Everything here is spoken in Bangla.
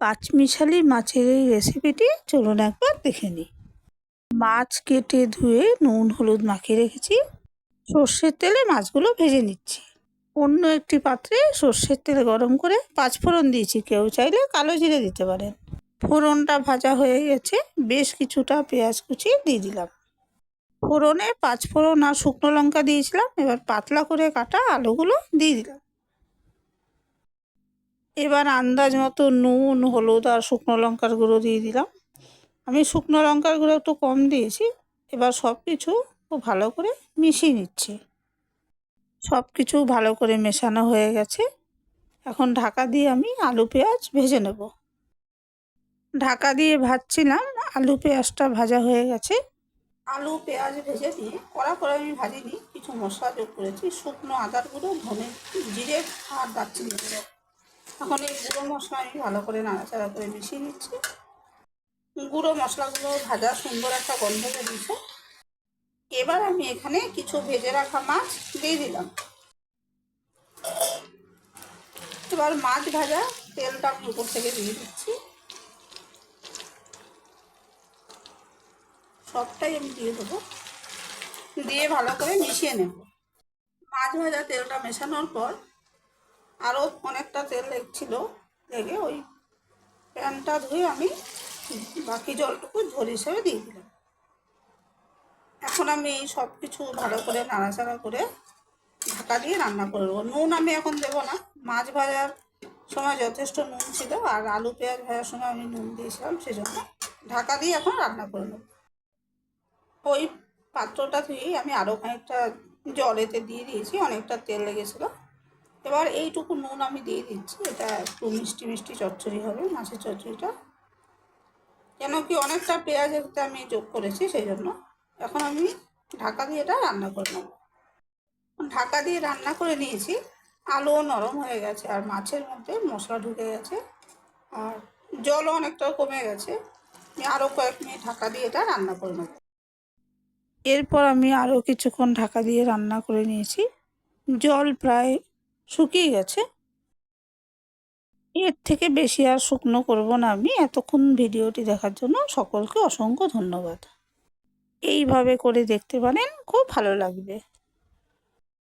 পাঁচমিশালি মাছের এই রেসিপিটি চলুন একবার দেখে নিই। মাছ কেটে ধুয়ে নুন, হলুদ মাখিয়ে রেখেছি। সর্ষের তেলে মাছগুলো ভেজে নিচ্ছি। অন্য একটি পাত্রে সর্ষের তেল গরম করে পাঁচ ফোড়ন দিয়েছি। কেউ চাইলে কালো জিরে দিতে পারেন। ফোড়নটা ভাজা হয়ে গেছে। বেশ কিছুটা পেঁয়াজ কুচি দিয়ে দিলাম। ফোড়নে পাঁচ ফোড়ন আর শুকনো লঙ্কা দিয়েছিলাম। এবার পাতলা করে কাটা আলুগুলো দিয়ে দিলাম। এবার আন্দাজ মতো নুন, হলুদ আর শুকনো লঙ্কার গুঁড়ো দিয়ে দিলাম। আমি শুকনো লঙ্কার গুঁড়ো একটু কম দিয়েছি, এবার সব কিছু খুব ভালো করে মিশিয়ে নিচ্ছি। সব কিছু ভালো করে মেশানো হয়ে গেছে। এখন ঢাকা দিয়ে আমি আলু পেঁয়াজ ভেজে নেব। ঢাকা দিয়ে ভাজছিলাম, আলু পেঁয়াজটা ভাজা হয়ে গেছে। আলু পেঁয়াজ ভেজে দিয়ে কড়া করে আমি ভাজিনি, কিছু মশলা যোগ করেছি, শুকনো আদার গুঁড়ো, ধনে জিরে আর দারচিনি গুঁড়ো। এখন এই গুঁড়ো মশলা আমি ভালো করে নাড়াচাড়া করে মিশিয়ে নিচ্ছি। গুঁড়ো মশলাগুলো ভাজা সুন্দর একটা গন্ধ বেরিয়েছে। এবার আমি এখানে কিছু ভেজে রাখা মাছ দিয়ে দিলাম। এবার মাছ ভাজা তেলটা আমি উপর থেকে দিয়ে দিচ্ছি। সবটাই আমি দিয়ে দেবো। দিয়ে ভালো করে মিশিয়ে নেব। মাছ ভাজা তেলটা মেশানোর পর আরও অনেকটা তেল লেগছিল, লেগে ওই প্যানটা ধুয়ে আমি বাকি জলটুকু ঝোল হিসেবে দিয়ে দিলাম। এখন আমি সব কিছু ভালো করে নাড়াচাড়া করে ঢাকা দিয়ে রান্না করব নুন আমি এখন দেবো না, মাছ ভাজার সময় যথেষ্ট নুন ছিল আর আলু পেঁয়াজ ভাজার সময় আমি নুন দিয়েছিলাম, সেজন্য ঢাকা দিয়ে এখন রান্না করে নেব। ওই পাত্রটা ধুয়েই আমি আরও খানিকটা জলেতে দিয়ে দিয়েছি, অনেকটা তেল লেগেছিলো। এবার এইটুকু নুন আমি দিয়ে দিচ্ছি। এটা একটু মিষ্টি মিষ্টি চচ্চড়ি হবে, মাছের চচ্চড়িটা। কেন কি অনেকটা পেঁয়াজ এতে আমি যোগ করেছি, সেই জন্য। এখন আমি ঢাকা দিয়ে এটা রান্না করে নেব। ঢাকা দিয়ে রান্না করে নিয়েছি। আলুও নরম হয়ে গেছে আর মাছের মধ্যে মশলা ঢুকে গেছে। আর জলও অনেকটা কমে গেছে। আমি আরও কয়েক মিনিট ঢাকা দিয়ে এটা রান্না করে নেব। এরপর আমি আরও কিছুক্ষণ ঢাকা দিয়ে রান্না করে নিয়েছি। জল প্রায় শুকিয়ে গেছে। এর থেকে বেশি আর শুকনো করব না আমি। এতক্ষণ ভিডিওটি দেখার জন্য সকলকে অসংখ্য ধন্যবাদ। এইভাবে করে দেখতে পারেন, খুব ভালো লাগবে।